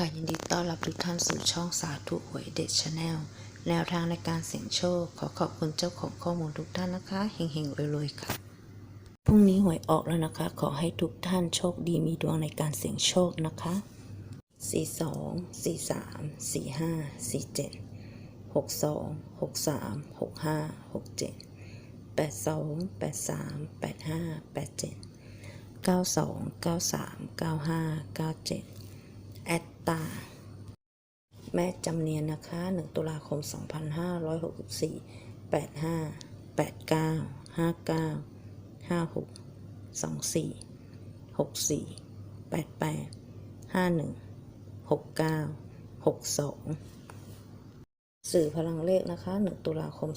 ค่ะยินดีต้อนรับทุกท่านสู่ช่องสาธุหวยเด็ดชาแนลแนวทางในการเสี่ยงโชค ขอขอบคุณเจ้าของข้อมูลทุกท่านนะคะเฮงๆรวยๆค่ะพรุ่งนี้หวยออกแล้วนะคะ ขอให้ทุกท่านโชคดีมีดวงในการเสี่ยงโชคนะคะ 42 43 45 47 62 63 65 67 82 83 85 87 92 93 95 97แอ ตา แม่จำเนียนนะคะ 1 ตุลาคม 2564 85 89 59 56 24 64 88 51 69 62 สื่อพลังเลขนะคะ 1 ตุลาคม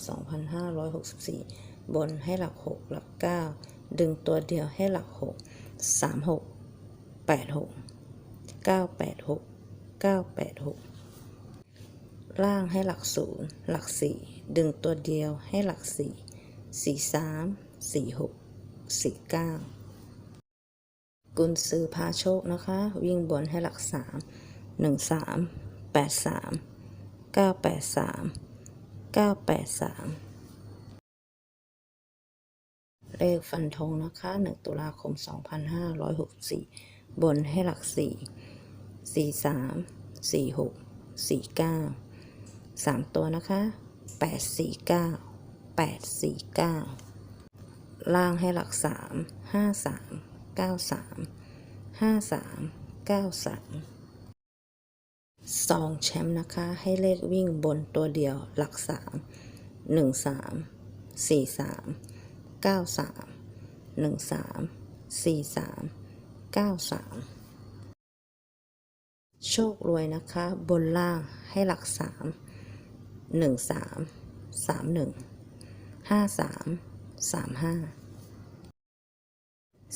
2564 บนให้หลัก 6 หลัก 9 ดึงตัวเดียวให้หลัก 6 36 86 986 986 ล่างให้หลัก 0 หลัก 4 ดึงตัวเดียวให้หลัก 4 43 46 49 กุญซือพาโชคนะคะ วิ่งบนให้หลัก 3 13 83 983 983เลขฟันธงนะคะ 1 ตุลาคม 2564 บนให้หลัก 4 43 46 49 3ตัวนะคะ849 849ล่างให้หลัก3 53 93 53 93ซองแชมป์นะคะ ให้เลขวิ่งบนตัวเดียวหลัก3 1 3 4 3 9 3 1 3 4 3 9 3 โชครวยนะคะ บนล่างให้หลัก3 1 3 3 1 5 3 3 5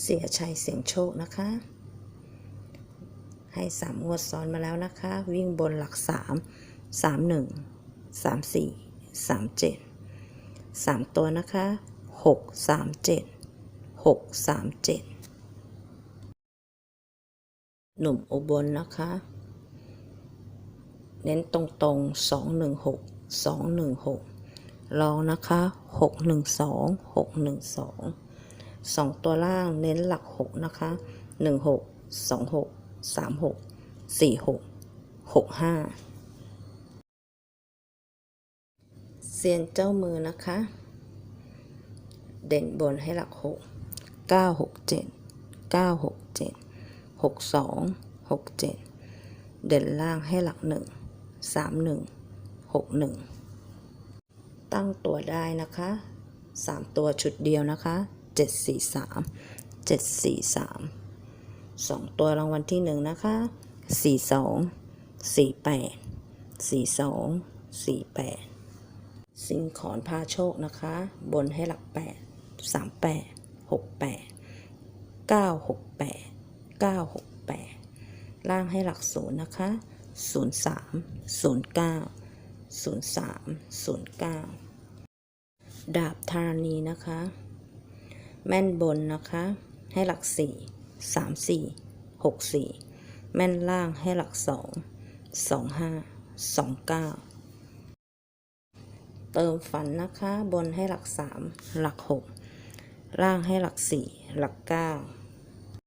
เสียชัยเสียงโชคนะคะ ให้สามงวดซ้อนมาแล้วนะคะ วิ่งบนหลักสามสามหนึ่งสามสี่สามเจ็ดสามตัวนะคะหกสามเจ็ดหกสามเจ็ด หนุ่มอุบลนะคะ เน้นตรงๆสองหนึ่งหกสองหนึ่งหกลองนะคะหกหนึ่งสองหกหนึ่งสองสองตัวล่างเน้นหลักหกนะคะหนึ่งหกสองหกสามหกสี่หกหกห้าเซียนเจ้ามือนะคะ เด่นบนให้หลักหกเก้าหกเจ็ดเก้าหกเจ็ดหกสองหกเจ็ดเด่นล่างให้หลักหนึ่งสามหนึ่งหกหนึ่งตั้งตัวได้นะคะสามตัวชุดเดียวนะคะเจ็ดสี่สามเจ็ดสี่สามสองตัวรางวัลที่หนึ่งนะคะสี่สองสี่แปดสี่สองสี่แปดสิงขอนพาโชคนะคะ บนให้หลักแปดสามแปดหกแปดเก้าหกแปดล่างให้หลักศูนย์นะคะศูนย์สามศูนย์เก้าศูนย์สามศูนย์เก้าดาบธารนีนะคะ แม่นบนนะคะ ให้หลักสี่สามสี่หกสี่แม่นล่างให้หลักสองสองห้าสองเก้าเติมฝันนะคะ บนให้หลักสามหลักหกล่างให้หลักสี่หลักเก้า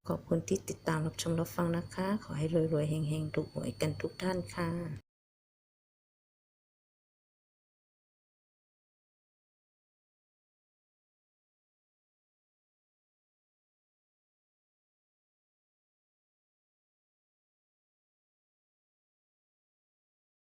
ขอบคุณที่ติดตามรับชมรับฟังนะคะ ขอให้รวยๆเฮงๆถูกหวยกันทุกท่านค่ะ